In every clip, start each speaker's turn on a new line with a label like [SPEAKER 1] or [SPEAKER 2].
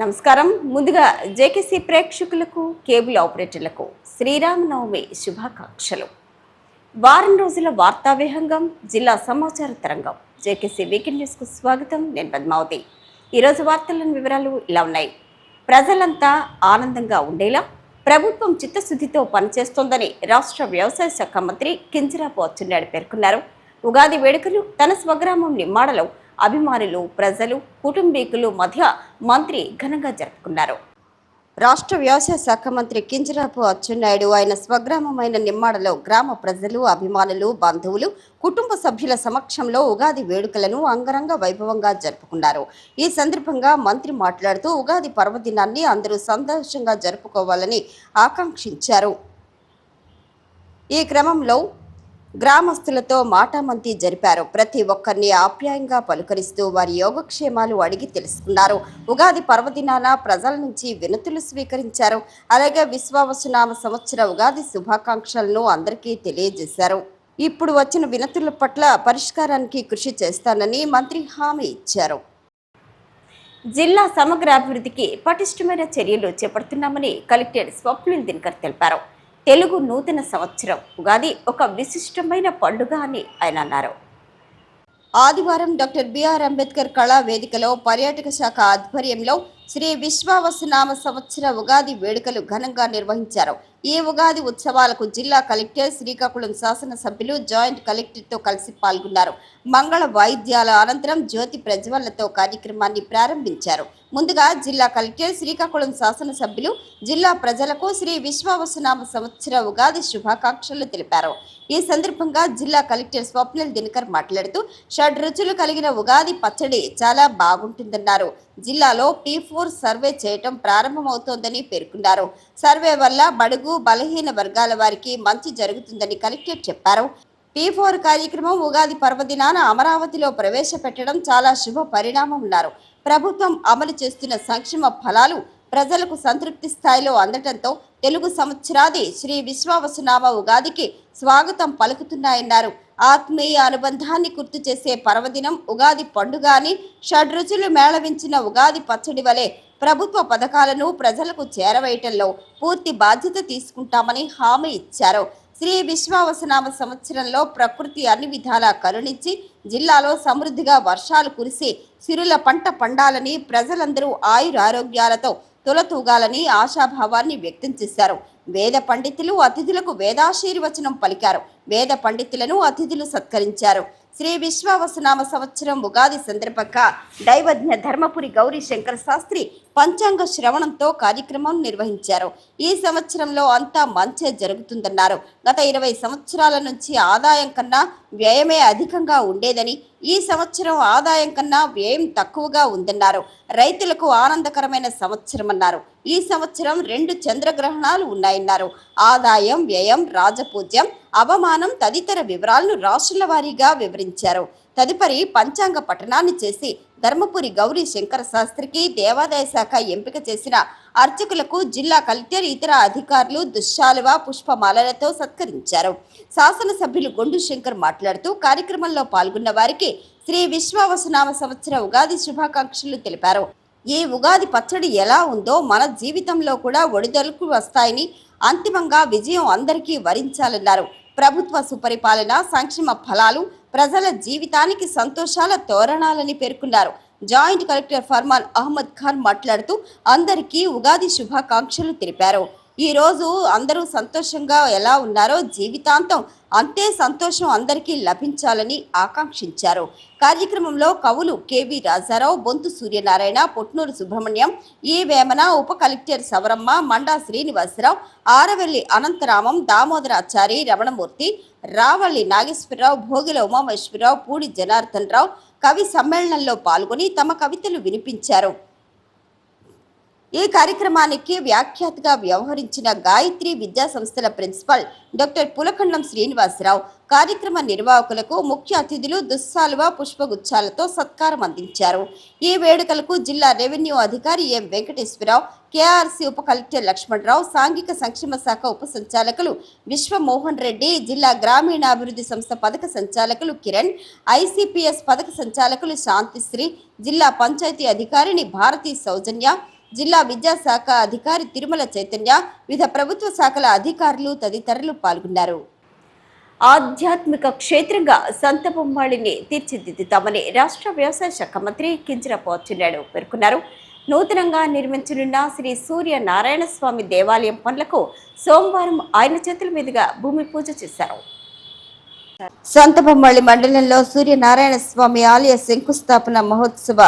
[SPEAKER 1] నమస్కారం ముందుగా జేకేసీ ప్రేక్షకులకు కేబుల్ ఆపరేటర్లకు శ్రీరామనవమి శుభాకాంక్షలు వారం రోజుల వార్తా విహంగం జిల్లా సమాచార తరంగం జేకేసీ వీకెండ్ న్యూస్కు స్వాగతం నేను పద్మావతి ఈరోజు వార్తలను వివరాలు ఇలా ఉన్నాయి ప్రజలంతా ఆనందంగా ఉండేలా ప్రభుత్వం చిత్తశుద్ధితో పనిచేస్తోందని రాష్ట్ర వ్యవసాయ శాఖ మంత్రి కింజరాపు అచ్చెన్నాయుడు పేర్కొన్నారు ఉగాది వేడుకలు తన స్వగ్రామం నిమ్మాడలో అభిమానులు ప్రజలు కుటుంబీకులు మధ్య మంత్రి ఘనంగా జరుపుకున్నారు రాష్ట్ర వ్యవసాయ శాఖ మంత్రి కింజరాపు అచ్చెన్నాయుడు ఆయన స్వగ్రామమైన నిమ్మాడలో గ్రామ ప్రజలు అభిమానులు బంధువులు కుటుంబ సభ్యుల సమక్షంలో ఉగాది వేడుకలను అంగరంగ వైభవంగా జరుపుకున్నారు ఈ సందర్భంగా మంత్రి మాట్లాడుతూ ఉగాది పర్వదినాన్ని అందరూ సంతోషంగా జరుపుకోవాలని ఆకాంక్షించారు ఈ క్రమంలో గ్రామస్తులతో మాటామంతి జరిపారు ప్రతి ఒక్కరిని ఆప్యాయంగా పలుకరిస్తూ వారి యోగక్షేమాలు అడిగి తెలుసుకున్నారు ఉగాది పర్వదినాన ప్రజల నుంచి వినతులు స్వీకరించారు అలాగే విశ్వావసునామ సంవత్సర ఉగాది శుభాకాంక్షలను అందరికీ తెలియజేశారు ఇప్పుడు వచ్చిన వినతుల పట్ల పరిష్కారానికి కృషి చేస్తానని మంత్రి హామీ ఇచ్చారు జిల్లా సమగ్ర అభివృద్ధికి పటిష్టమైన చర్యలు చేపడుతున్నామని కలెక్టర్ స్వప్నిల్ దినకర్ తెలిపారు తెలుగు నూతన సంవత్సరం ఉగాది ఒక విశిష్టమైన పండుగ అని ఆయన అన్నారు ఆదివారం డాక్టర్ బిఆర్ అంబేద్కర్ కళా వేదికలో పర్యాటక శాఖ ఆధ్వర్యంలో శ్రీ విశ్వావసనామ సంవత్సర ఉగాది వేడుకలు ఘనంగా నిర్వహించారు ఈ ఉగాది ఉత్సవాలకు జిల్లా కలెక్టర్ శ్రీకాకుళం శాసనసభ్యులు జాయింట్ కలెక్టర్తో కలిసి పాల్గొన్నారు మంగళ వాయిద్యాల అనంతరం జ్యోతి ప్రజ్వలతో కార్యక్రమాన్ని ప్రారంభించారు ముందుగా జిల్లా కలెక్టర్ శ్రీకాకుళం శాసనసభ్యులు జిల్లా ప్రజలకు శ్రీ విశ్వావసనామ సంవత్సర ఉగాది శుభాకాంక్షలు తెలిపారు ఈ సందర్భంగా జిల్లా కలెక్టర్ స్వప్నల్ దినకర్ మాట్లాడుతూ షడ్ రుచులు కలిగిన ఉగాది పచ్చడి చాలా బాగుంటుందన్నారు జిల్లాలో పీ ఫోర్ సర్వే చేయటం ప్రారంభమవుతోందని పేర్కొన్నారు సర్వే వల్ల బడుగు వర్గు బలహీన వర్గాల వారికి మంచి జరుగుతుందని కలెక్టర్ చెప్పారు టీ ఫోర్ కార్యక్రమం ఉగాది పర్వదినాన అమరావతిలో ప్రవేశపెట్టడం చాలా శుభ పరిణామం ఉన్నారు ప్రభుత్వం అమలు చేస్తున్న సంక్షేమ ఫలాలు ప్రజలకు సంతృప్తి స్థాయిలో అందటంతో తెలుగు సంవత్సరాది శ్రీ విశ్వావసునామ ఉగాదికి స్వాగతం పలుకుతున్నాయన్నారు ఆత్మీయ అనుబంధాన్ని గుర్తు చేసే పర్వదినం ఉగాది పండుగ అని షడ్రుచులు మేళవించిన ఉగాది పచ్చడి వలె ప్రభుత్వ పథకాలను ప్రజలకు చేరవేయటంలో పూర్తి బాధ్యత తీసుకుంటామని హామీ ఇచ్చారు శ్రీ విశ్వావసనామ సంవత్సరంలో ప్రకృతి అన్ని విధాలా కరుణించి జిల్లాలో సమృద్ధిగా వర్షాలు కురిసి సిరుల పంట పండాలని ప్రజలందరూ ఆయురారోగ్యాలతో తులతూగాలని ఆశాభావాన్ని వ్యక్తం చేశారు వేద పండితులు అతిథులకు వేదాశీర్వచనం పలికారు వేద పండితులను అతిథులు సత్కరించారు శ్రీ విశ్వావసనామ సంవత్సరం ఉగాది సందర్భంగా దైవజ్ఞ ధర్మపురి గౌరీ శంకర శాస్త్రి పంచాంగ శ్రవణంతో కార్యక్రమం నిర్వహించారు ఈ సంవత్సరంలో అంతా మంచే జరుగుతుందన్నారు గత ఇరవై సంవత్సరాల నుంచి ఆదాయం కన్నా వ్యయమే అధికంగా ఉండేదని ఈ సంవత్సరం ఆదాయం కన్నా వ్యయం తక్కువగా ఉందన్నారు రైతులకు ఆనందకరమైన సంవత్సరమన్నారు ఈ సంవత్సరం రెండు చంద్రగ్రహణాలు ఉన్నాయన్నారు ఆదాయం వ్యయం రాజపూజ్యం అవమానం తదితర వివరాలను రాష్ట్రాల వారీగా వివరించారు తదుపరి పంచాంగ పఠనాన్ని చేసి ధర్మపురి గౌరీ శంకర శాస్త్రికి దేవాదాయ శాఖ ఎంపిక చేసిన అర్చకులకు జిల్లా కలెక్టర్ ఇతర అధికారులు దుశ్శాలువ పుష్పమాలలతో సత్కరించారు శాసనసభ్యులు గొండు శంకర్ మాట్లాడుతూ కార్యక్రమంలో పాల్గొన్న వారికి శ్రీ విశ్వవసనామ సంవత్సర ఉగాది శుభాకాంక్షలు తెలిపారు ఈ ఉగాది పచ్చడి ఎలా ఉందో మన జీవితంలో కూడా ఒడిదొలుకు వస్తాయని అంతిమంగా విజయం అందరికీ వరించాలన్నారు ప్రభుత్వ సుపరిపాలన సంక్షేమ ఫలాలు ప్రజల జీవితానికి సంతోషాల తోరణాలని పేర్కొన్నారు జాయింట్ కలెక్టర్ ఫర్మాన్ అహ్మద్ ఖాన్ మాట్లాడుతూ అందరికీ ఉగాది శుభాకాంక్షలు తెలిపారు ఈ రోజు అందరూ సంతోషంగా ఎలా ఉన్నారో జీవితాంతం అంతే సంతోషం అందరికీ లభించాలని ఆకాంక్షించారు కార్యక్రమంలో కవులు కెవి రాజారావు బొంతు సూర్యనారాయణ పొట్నూరు సుబ్రహ్మణ్యం ఈ వేమన ఉప కలెక్టర్ సవరమ్మ మండా శ్రీనివాసరావు ఆరవెల్లి అనంతరామం దామోదరాచారి రమణమూర్తి రావల్లి నాగేశ్వరరావు భోగిల ఉమామేశ్వరరావు పూడి జనార్దన్ రావు కవి సమ్మేళనంలో పాల్గొని తమ కవితలు వినిపించారు ఈ కార్యక్రమానికి వ్యాఖ్యాతగా వ్యవహరించిన గాయత్రి విద్యా సంస్థల ప్రిన్సిపల్ డాక్టర్ పులకండం శ్రీనివాసరావు కార్యక్రమ నిర్వాహకులకు ముఖ్య అతిథులు దుస్సాలువ పుష్పగుచ్చాలతో సత్కారం అందించారు ఈ వేడుకలకు జిల్లా రెవెన్యూ అధికారి ఎం వెంకటేశ్వరరావు కేఆర్సీ ఉప కలెక్టర్ లక్ష్మణరావు సాంఘిక సంక్షేమ శాఖ ఉప సంచాలకులు విశ్వమోహన్ రెడ్డి జిల్లా గ్రామీణాభివృద్ధి సంస్థ పథక సంచాలకులు కిరణ్ ఐసిపిఎస్ పథక సంచాలకులు శాంతిశ్రీ జిల్లా పంచాయతీ అధికారిని భారతీ సౌజన్య జిల్లా విద్యాశాఖ అధికారి తిరుమల చైతన్య వివిధ ప్రభుత్వ శాఖల అధికారులు తదితరులు పాల్గొన్నారు ఆధ్యాత్మిక క్షేత్రంగా బొమ్మాళిని తీర్చిదిద్దుతామని రాష్ట్ర వ్యవసాయ శాఖ మంత్రి కింజరాపు అచ్చెన్నాయుడు పేర్కొన్నారు నూతనంగా నిర్మించనున్న శ్రీ సూర్య నారాయణ స్వామి దేవాలయం పనులకు సోమవారం ఆయన చేతుల మీదుగా భూమి పూజ చేశారు బొమ్మాళి మండలంలో సూర్యనారాయణ స్వామి ఆలయ శంకుస్థాపన మహోత్సవ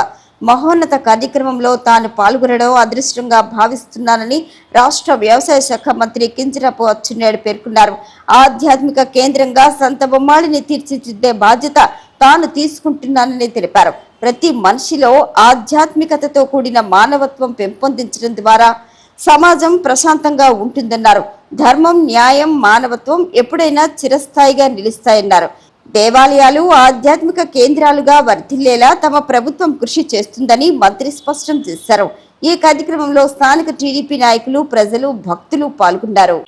[SPEAKER 1] మహోన్నత కార్యక్రమంలో తాను పాల్గొనడం అదృష్టంగా భావిస్తున్నానని రాష్ట్ర వ్యవసాయ శాఖ మంత్రి కింజరాపు అచ్చెన్నాయుడు పేర్కొన్నారు ఆధ్యాత్మిక కేంద్రంగా సంత బొమ్మాళిని తీర్చిదిద్దే బాధ్యత తాను తీసుకుంటున్నానని తెలిపారు ప్రతి మనిషిలో ఆధ్యాత్మికతతో కూడిన మానవత్వం పెంపొందించడం ద్వారా సమాజం ప్రశాంతంగా ఉంటుందన్నారు ధర్మం న్యాయం మానవత్వం ఎప్పుడైనా చిరస్థాయిగా నిలుస్తాయన్నారు దేవాలయాలు ఆధ్యాత్మిక కేంద్రాలుగా వర్ధిల్లేలా తమ ప్రభుత్వం కృషి చేస్తుందని మంత్రి స్పష్టం చేశారు ఈ కార్యక్రమంలో స్థానిక టీడీపీ నాయకులు ప్రజలు భక్తులు పాల్గొన్నారు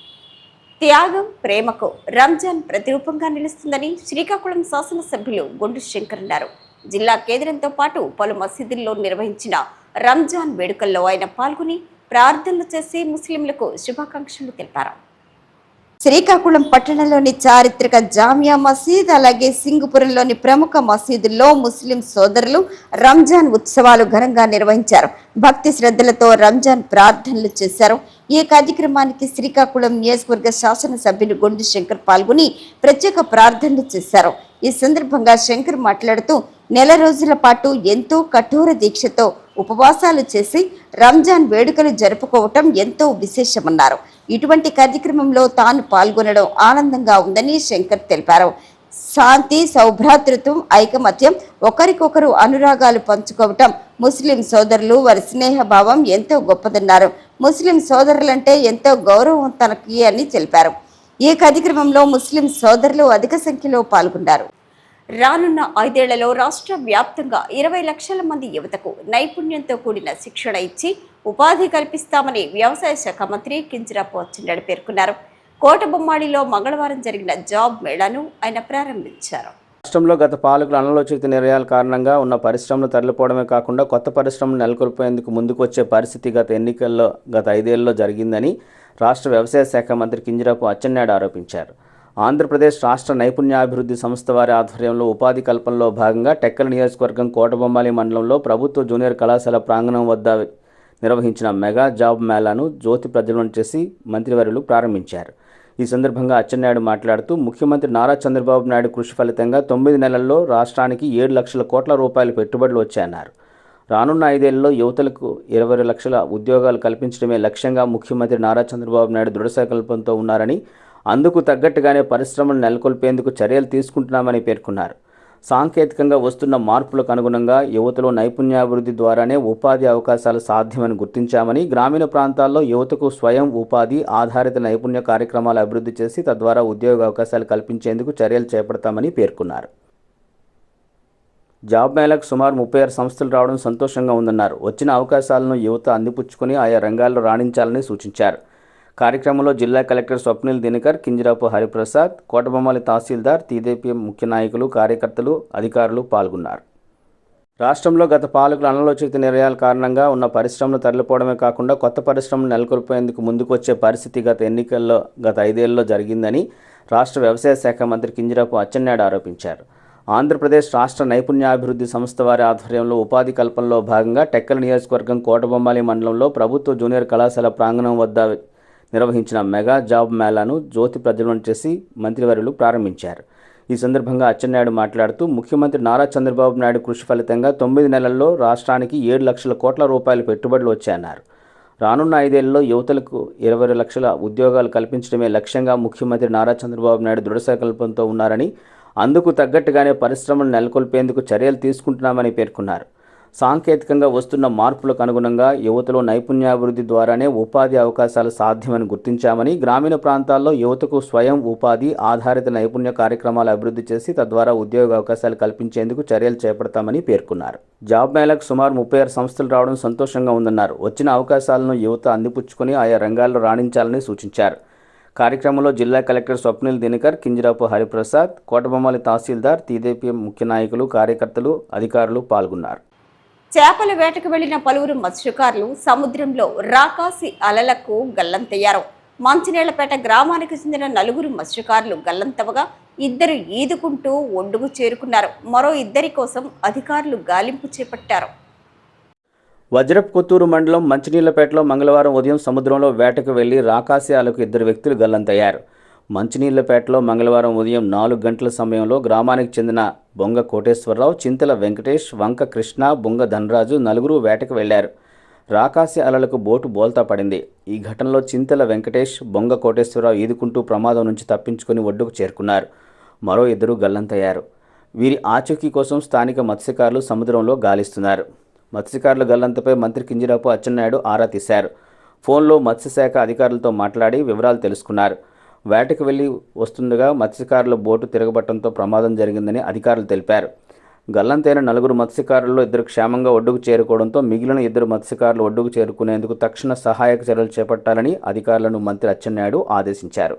[SPEAKER 1] త్యాగం ప్రేమకు రంజాన్ ప్రతిరూపంగా నిలుస్తుందని శ్రీకాకుళం శాసనసభ్యులు గొండు శంకర్ అన్నారు జిల్లా కేంద్రంతో పాటు పలు మసీదుల్లో నిర్వహించిన రంజాన్ వేడుకల్లో ఆయన పాల్గొని ప్రార్థనలు చేసి ముస్లింలకు శుభాకాంక్షలు తెలిపారు శ్రీకాకుళం పట్టణంలోని చారిత్రక జామియా మసీద్ అలాగే సింగపురంలోని ప్రముఖ మసీదుల్లో ముస్లిం సోదరులు రంజాన్ ఉత్సవాలు ఘనంగా నిర్వహించారు భక్తి శ్రద్ధలతో రంజాన్ ప్రార్థనలు చేశారు ఈ కార్యక్రమానికి శ్రీకాకుళం నియోజకవర్గ శాసనసభ్యులు గొండు శంకర్ పాల్గొని ప్రత్యేక ప్రార్థనలు చేశారు ఈ సందర్భంగా శంకర్ మాట్లాడుతూ నెల రోజుల పాటు ఎంతో కఠోర దీక్షతో ఉపవాసాలు చేసి రంజాన్ వేడుకలు జరుపుకోవటం ఎంతో విశేషమన్నారు ఇటువంటి కార్యక్రమంలో తాను పాల్గొనడం ఆనందంగా ఉందని శంకర్ తెలిపారు శాంతి సౌభ్రాతృత్వం ఐకమత్యం ఒకరికొకరు అనురాగాలు పంచుకోవటం ముస్లిం సోదరులు వారి స్నేహభావం ఎంతో గొప్పదన్నారు ముస్లిం సోదరులంటే ఎంతో గౌరవం తనకి అని తెలిపారు ఈ కార్యక్రమంలో ముస్లిం సోదరులు అధిక సంఖ్యలో పాల్గొన్నారు రానున్న ఐదేళ్లలో రాష్ట్ర వ్యాప్తంగా ఇరవై లక్షల మంది యువతకు నైపుణ్యంతో కూడిన శిక్షణ ఇచ్చి ఉపాధి కల్పిస్తామని వ్యవసాయ శాఖ మంత్రి కింజరాపు వచ్చిండని పేర్కొన్నారు కోటబొమ్మాడిలో మంగళవారం జరిగిన జాబ్ మేళాను ఆయన ప్రారంభించారు
[SPEAKER 2] రాష్ట్రంలో గత పాలకుల అనలోచిత నిర్ణయాల కారణంగా ఉన్న పరిశ్రమలు తరలిపోవడమే కాకుండా కొత్త పరిశ్రమలు నెలకొల్పేందుకు ముందుకొచ్చే పరిస్థితి గత ఎన్నికల్లో గత ఐదేళ్లలో జరిగిందని రాష్ట్ర వ్యవసాయ శాఖ మంత్రి కింజరాపు అచ్చెన్నాయుడు ఆరోపించారు ఆంధ్రప్రదేశ్ రాష్ట్ర నైపుణ్యాభివృద్ధి సంస్థ వారి ఆధ్వర్యంలో ఉపాధి కల్పనలో భాగంగా టెక్కల నియోజకవర్గం కోటబొమ్మాలి మండలంలో ప్రభుత్వ జూనియర్ కళాశాల ప్రాంగణం వద్ద నిర్వహించిన మెగా జాబ్ మేళాను జ్యోతి ప్రజ్వలన చేసి మంత్రివర్యులు ప్రారంభించారు ఈ సందర్భంగా అచ్చెన్నాయుడు మాట్లాడుతూ ముఖ్యమంత్రి నారా చంద్రబాబు నాయుడు కృషి ఫలితంగా తొమ్మిది నెలల్లో రాష్ట్రానికి ఏడు లక్షల కోట్ల రూపాయలు పెట్టుబడులు వచ్చాయన్నారు రానున్న ఐదేళ్లలో యువతలకు ఇరవై లక్షల ఉద్యోగాలు కల్పించడమే లక్ష్యంగా ముఖ్యమంత్రి నారా చంద్రబాబు నాయుడు దృఢ సంకల్పంతో ఉన్నారని అందుకు తగ్గట్టుగానే పరిశ్రమలు నెలకొల్పేందుకు చర్యలు తీసుకుంటున్నామని పేర్కొన్నారు సాంకేతికంగా వస్తున్న మార్పులకు అనుగుణంగా యువతలో నైపుణ్యాభివృద్ధి ద్వారానే ఉపాధి అవకాశాలు సాధ్యమని గుర్తించామని గ్రామీణ ప్రాంతాల్లో యువతకు స్వయం ఉపాధి ఆధారిత నైపుణ్య కార్యక్రమాలు అభివృద్ధి చేసి తద్వారా ఉద్యోగ అవకాశాలు కల్పించేందుకు చర్యలు చేపడతామని పేర్కొన్నారు జాబ్ మేళకు సుమారు ముప్పై ఆరు సంస్థలు రావడం సంతోషంగా ఉందన్నారు వచ్చిన అవకాశాలను యువత అందిపుచ్చుకొని ఆయా రంగాల్లో రాణించాలని సూచించారు కార్యక్రమంలో జిల్లా కలెక్టర్ స్వప్నిల్ దినకర్ కింజరాపు హరిప్రసాద్ కోటబొమ్మలి తహసీల్దార్ టీడీపీ ముఖ్య నాయకులు కార్యకర్తలు అధికారులు పాల్గొన్నారు రాష్ట్రంలో గత పాలకుల అనలోచిత నిర్ణయాల కారణంగా ఉన్న పరిశ్రమలు తరలిపోవడమే కాకుండా కొత్త పరిశ్రమలు నెలకొల్పేందుకు ముందుకొచ్చే పరిస్థితి గత ఎన్నికల్లో గత ఐదేళ్లలో జరిగిందని రాష్ట్ర వ్యవసాయ శాఖ మంత్రి కింజరాపు అచ్చెన్నాయుడు ఆరోపించారు ఆంధ్రప్రదేశ్ రాష్ట్ర నైపుణ్యాభివృద్ధి సంస్థ వారి ఆధ్వర్యంలో ఉపాధి కల్పనలో భాగంగా టెక్కల నియోజకవర్గం కోటబొమ్మాలి మండలంలో ప్రభుత్వ జూనియర్ కళాశాల ప్రాంగణం వద్ద నిర్వహించిన మెగా జాబ్ మేళాను జ్యోతి ప్రజ్వలన చేసి మంత్రివర్యులు ప్రారంభించారు ఈ సందర్భంగా అచ్చెన్నాయుడు మాట్లాడుతూ ముఖ్యమంత్రి నారా చంద్రబాబు నాయుడు కృషి ఫలితంగా తొమ్మిది నెలల్లో రాష్ట్రానికి ఏడు లక్షల కోట్ల రూపాయల పెట్టుబడులు వచ్చాయన్నారు రానున్న ఐదేళ్లలో యువతలకు ఇరవై లక్షల ఉద్యోగాలు కల్పించడమే లక్ష్యంగా ముఖ్యమంత్రి నారా చంద్రబాబు నాయుడు దృఢ సంకల్పంతో ఉన్నారని అందుకు తగ్గట్టుగానే పరిశ్రమలు నెలకొల్పేందుకు చర్యలు తీసుకుంటున్నామని పేర్కొన్నారు సాంకేతికంగా వస్తున్న మార్పులకు అనుగుణంగా యువతలో నైపుణ్యాభివృద్ధి ద్వారానే ఉపాధి అవకాశాలు సాధ్యమని గుర్తించామని గ్రామీణ ప్రాంతాల్లో యువతకు స్వయం ఉపాధి ఆధారిత నైపుణ్య కార్యక్రమాలు అభివృద్ధి చేసి తద్వారా ఉద్యోగ అవకాశాలు కల్పించేందుకు చర్యలు చేపడతామని పేర్కొన్నారు జాబ్ మేళకు సుమారు ముప్పై ఆరు సంస్థలు రావడం సంతోషంగా ఉందన్నారు వచ్చిన అవకాశాలను యువత అందిపుచ్చుకొని ఆయా రంగాల్లో రాణించాలని సూచించారు కార్యక్రమంలో జిల్లా కలెక్టర్ స్వప్నిల్ దినకర్ కింజరాపు హరిప్రసాద్ కోటబొమ్మలి తహసీల్దార్ తీదేపీ ముఖ్య నాయకులు కార్యకర్తలు అధికారులు పాల్గొన్నారు
[SPEAKER 1] చేపల వేటకు వెళ్లిన పలువురు మత్స్యకారులు సముద్రంలో రాకాసి అలలకు గల్లంతయ్యారు మంచినీళ్లపేట గ్రామానికి చెందిన నలుగురు మత్స్యకారులు గల్లంతవగా ఇద్దరు ఈదుకుంటూ ఒండుకు చేరుకున్నారు మరో ఇద్దరి కోసం అధికారులు గాలింపు చేపట్టారు
[SPEAKER 2] వజ్రప్ కొత్తూరు మండలం మంచినీళ్లపేటలో మంగళవారం ఉదయం సముద్రంలో వేటకు వెళ్లి రాకాసి అలకు ఇద్దరు వ్యక్తులు గల్లంతయ్యారు మంచినీళ్లపేటలో మంగళవారం ఉదయం నాలుగు గంటల సమయంలో గ్రామానికి చెందిన బొంగ కోటేశ్వరరావు చింతల వెంకటేష్ వంక కృష్ణ బొంగ ధనరాజు నలుగురు వేటకు వెళ్లారు రాకాసి అలలకు బోటు బోల్తా పడింది ఈ ఘటనలో చింతల వెంకటేష్ బొంగ కోటేశ్వరరావు ఈదుకుంటూ ప్రమాదం నుంచి తప్పించుకుని ఒడ్డుకు చేరుకున్నారు మరో ఇద్దరు గల్లంతయ్యారు వీరి ఆచూకీ కోసం స్థానిక మత్స్యకారులు సముద్రంలో గాలిస్తున్నారు మత్స్యకారుల గల్లంతపై మంత్రి కింజరాపు అచ్చెన్నాయుడు ఆరా తీశారు ఫోన్లో మత్స్యశాఖ అధికారులతో మాట్లాడి వివరాలు తెలుసుకున్నారు వేటకు వెళ్లి వస్తుండగా మత్స్యకారుల బోటు తిరగబట్టడంతో ప్రమాదం జరిగిందని అధికారులు తెలిపారు గల్లంతైన నలుగురు మత్స్యకారుల్లో ఇద్దరు క్షేమంగా ఒడ్డుకు చేరుకోవడంతో మిగిలిన ఇద్దరు మత్స్యకారులు ఒడ్డుకు చేరుకునేందుకు తక్షణ సహాయక చర్యలు చేపట్టాలని అధికారులను మంత్రి అచ్చెన్నాయుడు ఆదేశించారు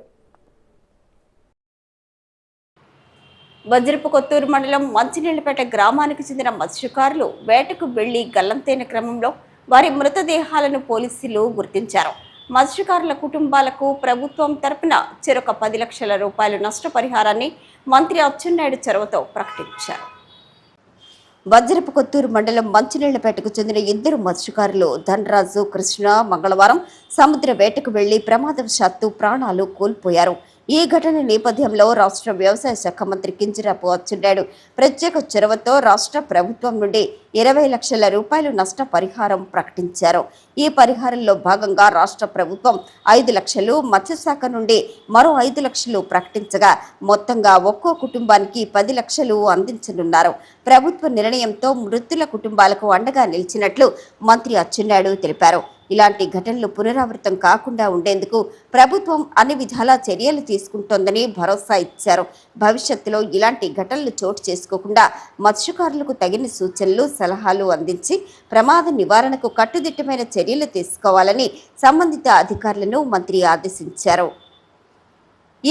[SPEAKER 1] వజ్రపు కొత్తూరు మండలం మంచినీళ్లపేట గ్రామానికి చెందిన మత్స్యకారులు వేటకు వెళ్లి గల్లంతైన క్రమంలో వారి మృతదేహాలను పోలీసులు గుర్తించారు మత్స్యకారుల కుటుంబాలకు ప్రభుత్వం తరపున చెరొక పది లక్షల రూపాయల నష్టపరిహారాన్ని మంత్రి అచ్చెన్నాయుడు చొరవతో ప్రకటించారు వజ్రపు కొత్తూరు మండలం మంచినీళ్లపేటకు చెందిన ఇద్దరు మత్స్యకారులు ధనరాజు కృష్ణ మంగళవారం సముద్ర వేటకు వెళ్లి ప్రమాదవశాత్తు ప్రాణాలు కోల్పోయారు ఈ ఘటన నేపథ్యంలో రాష్ట్ర వ్యవసాయ శాఖ మంత్రి కింజరాపు అచ్చున్నాడు ప్రత్యేక చొరవతో రాష్ట్ర ప్రభుత్వం నుండి ఇరవై లక్షల రూపాయలు నష్ట పరిహారం ప్రకటించారు ఈ పరిహారంలో భాగంగా రాష్ట్ర ప్రభుత్వం ఐదు లక్షలు మత్స్యశాఖ నుండి మరో ఐదు లక్షలు ప్రకటించగా మొత్తంగా ఒక్కో కుటుంబానికి పది లక్షలు అందించనున్నారు ప్రభుత్వ నిర్ణయంతో మృతుల కుటుంబాలకు అండగా నిలిచినట్లు మంత్రి అచ్చెన్నాయుడు తెలిపారు ఇలాంటి ఘటనలు పునరావృతం కాకుండా ఉండేందుకు ప్రభుత్వం అన్ని విధాలా చర్యలు తీసుకుంటోందని భరోసా ఇచ్చారు భవిష్యత్తులో ఇలాంటి ఘటనలు చోటు చేసుకోకుండా మత్స్యకారులకు తగిన సూచనలు సలహాలు అందించి ప్రమాద నివారణకు కట్టుదిట్టమైన చర్యలు తీసుకోవాలని సంబంధిత అధికారులను మంత్రి ఆదేశించారు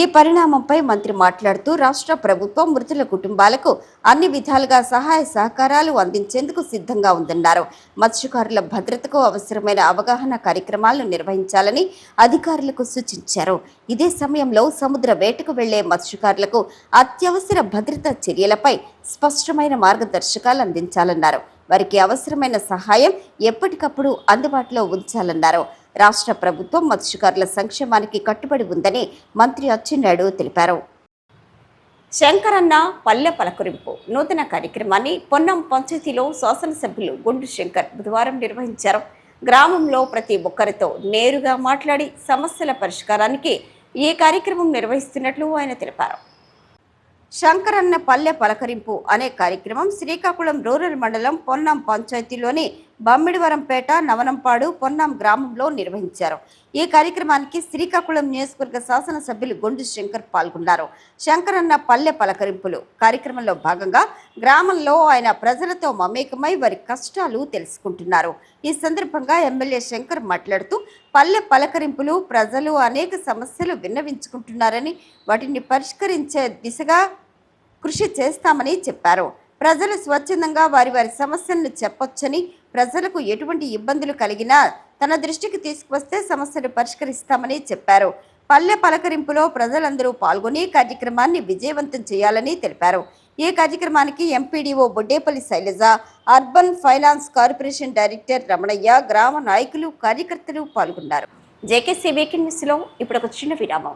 [SPEAKER 1] ఈ పరిణామంపై మంత్రి మాట్లాడుతూ రాష్ట్ర ప్రభుత్వం మృతుల కుటుంబాలకు అన్ని విధాలుగా సహాయ సహకారాలు అందించేందుకు సిద్ధంగా ఉందన్నారు మత్స్యకారుల భద్రతకు అవసరమైన అవగాహన కార్యక్రమాలను నిర్వహించాలని అధికారులకు సూచించారు ఇదే సమయంలో సముద్ర వేటకు వెళ్లే మత్స్యకారులకు అత్యవసర భద్రతా చర్యలపై స్పష్టమైన మార్గదర్శకాలు అందించాలన్నారు వారికి అవసరమైన సహాయం ఎప్పటికప్పుడు అందుబాటులో ఉంచాలన్నారు రాష్ట్ర ప్రభుత్వం మత్స్యకారుల సంక్షేమానికి కట్టుబడి ఉందని మంత్రి అచ్చెన్నాయుడు తెలిపారు శంకరన్న పల్లె పలకరింపు నూతన కార్యక్రమాన్ని పొన్నం పంచాయతీలో శాసనసభ్యులు గుండు శంకర్ బుధవారం నిర్వహించారు గ్రామంలో ప్రతి ఒక్కరితో నేరుగా మాట్లాడి సమస్యల పరిష్కారానికి ఈ కార్యక్రమం నిర్వహిస్తున్నట్లు ఆయన తెలిపారు శంకరన్న పల్లె పలకరింపు అనే కార్యక్రమం శ్రీకాకుళం రూరల్ మండలం పొన్నం పంచాయతీలోని బమ్మిడివరంపేట నవనంపాడు పొన్నాం గ్రామంలో నిర్వహించారు ఈ కార్యక్రమానికి శ్రీకాకుళం నియోజకవర్గ శాసనసభ్యులు గొండు శంకర్ పాల్గొన్నారు శంకర్ అన్న పల్లె పలకరింపులు కార్యక్రమంలో భాగంగా గ్రామంలో ఆయన ప్రజలతో మమేకమై వారి కష్టాలు తెలుసుకుంటున్నారు ఈ సందర్భంగా ఎమ్మెల్యే శంకర్ మాట్లాడుతూ పల్లె పలకరింపులు ప్రజలు అనేక సమస్యలు విన్నవించుకుంటున్నారని వాటిని పరిష్కరించే దిశగా కృషి చేస్తామని చెప్పారు ప్రజలు స్వచ్ఛందంగా వారి వారి సమస్యలను చెప్పొచ్చని ప్రజలకు ఎటువంటి ఇబ్బందులు కలిగినా తన దృష్టికి తీసుకువస్తే సమస్యను పరిష్కరిస్తామని చెప్పారు పల్లె పలకరింపులో ప్రజలందరూ పాల్గొని కార్యక్రమాన్ని విజయవంతం చేయాలని తెలిపారు ఈ కార్యక్రమానికి MPDO Boddepalli Sailaja urban finance corporation director Ramanaiah గ్రామ నాయకులు కార్యకర్తలు పాల్గొన్నారు వీకెండ్ న్యూస్లో ఇప్పుడు ఒక చిన్న విరామం